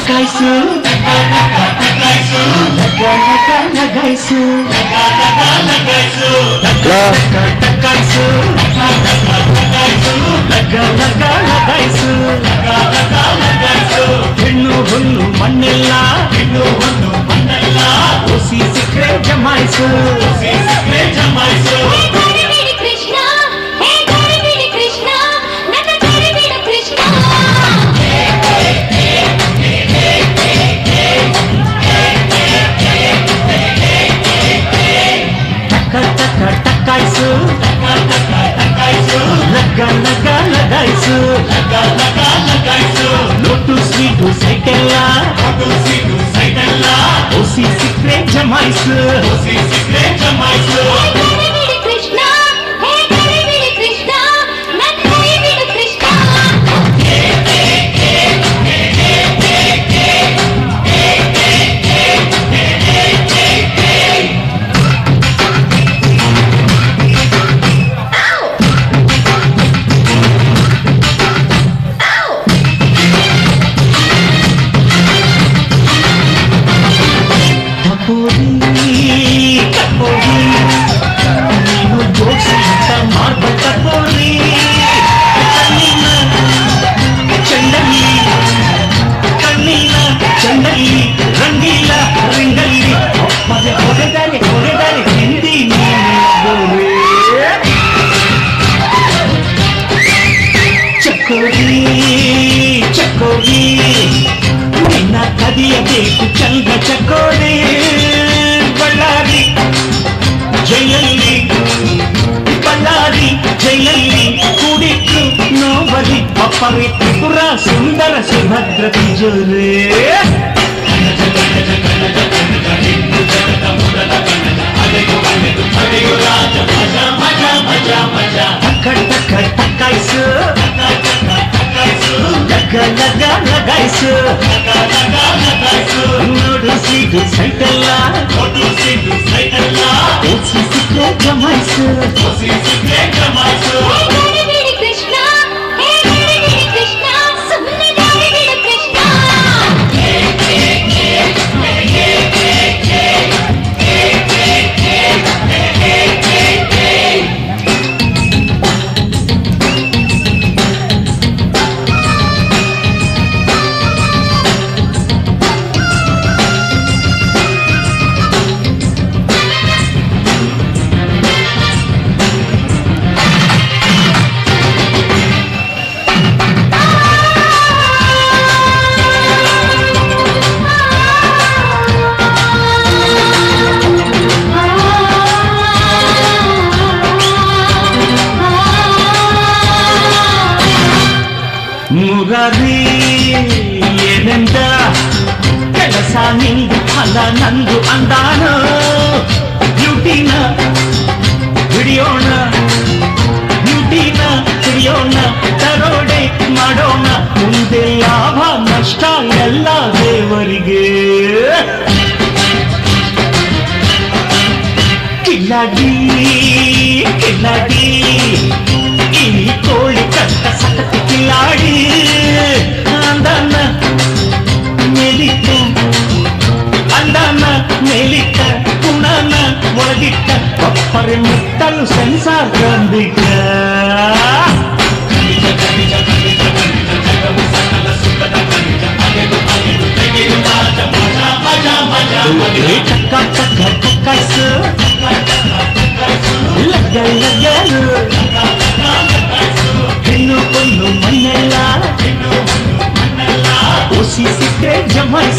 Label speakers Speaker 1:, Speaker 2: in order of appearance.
Speaker 1: ಲಗಾಯ್ಸು ಲಗ ಲಗ ಲಗಾಯ್ಸು ಲಗಾಯ್ಸು ಲಗ ಲಗ ಲಗಾಯ್ಸು ಹೆಣ್ಣು ಹುಲ್ಲು ಮಣ್ಣೆಲ್ಲ ಹೆಣ್ಣು ಹುಲ್ಲು ಮಣ್ಣೆಲ್ಲ ಒಸಿ ಸಿಕ್ಕರೆ ಜಮಾಯಿಸು ಜಮಾಯಿಸು
Speaker 2: ಹೇ ಗರಿಬಿಡಿ
Speaker 1: ಲೋಟು ಸ್ವೀಟು ಸೈಟೆಲ್ಲ ಒಸಿ ಸಿಕ್ಕರೆ ಜಮಾಯಿಸು
Speaker 2: ಹೇ ಗರಿಬಿಡಿ ಕೃಷ್ಣ
Speaker 1: ಚಕೋರಿ ಚಕೋರಿ ನಿನ್ನ ಕದಿಯಬೇಕು ಚಂದ ಚಕೋರಿ ಬಳ್ಳಾರಿ ಜೈಲಲ್ಲಿ ಬಳ್ಳಾರಿ ಜೈಲಲ್ಲಿ ಕೂಡಿಟ್ಟು ನೋವಲಿ ಅಪ್ಪರಿ ತ್ರಿಪುರ ಸುಂದರ ಸುಭದ್ರ ತಿಜೋರೇ ಟಕ ಲಗಾಯ್ಸು ಮುರಾರಿ ಏನೆಂದ? ಕೆಲಸ ನಿಂದು, ಫಲ ನಂದು ಅಂದಾನ. ಡ್ಯೂಟಿನ ಹಿಡಿಯೋಣ. ಡ್ಯೂಟಿನ ಹಿಡಿಯೋಣ ತರೋಡೆ ಮಾಡೋಣ. ಮುಂದೆ ಲಾಭ, ನಷ್ಟ ಎಲ್ಲ ದೇವರಿಗೆ. ಕಿಲಾಡಿ ಕಿಲಾಡಿ ಈ ಕೋಳಿ ಕಟ್ಟ ಸಕತಿ ಕಿಲಾಡಿ. ಅಂದನ ಮೇಲಿಟ್ಟ ಅಂದನ ಮೇಲಿಟ್ಟ ಗುಣನ ಒಳಗಿಟ್ಟ ಒಪ್ಪರೆ ಮುಟ್ಟಲು ಸೆನ್ಸಾರ್ ಕಂದಿಟ್ಟ ಟಕ್ಕ ಟಕ್ಕ ಟಕ್ಕಾಯ್ಸು ಲಗ್ಗ ಲಗ್ಗಲು Veja mais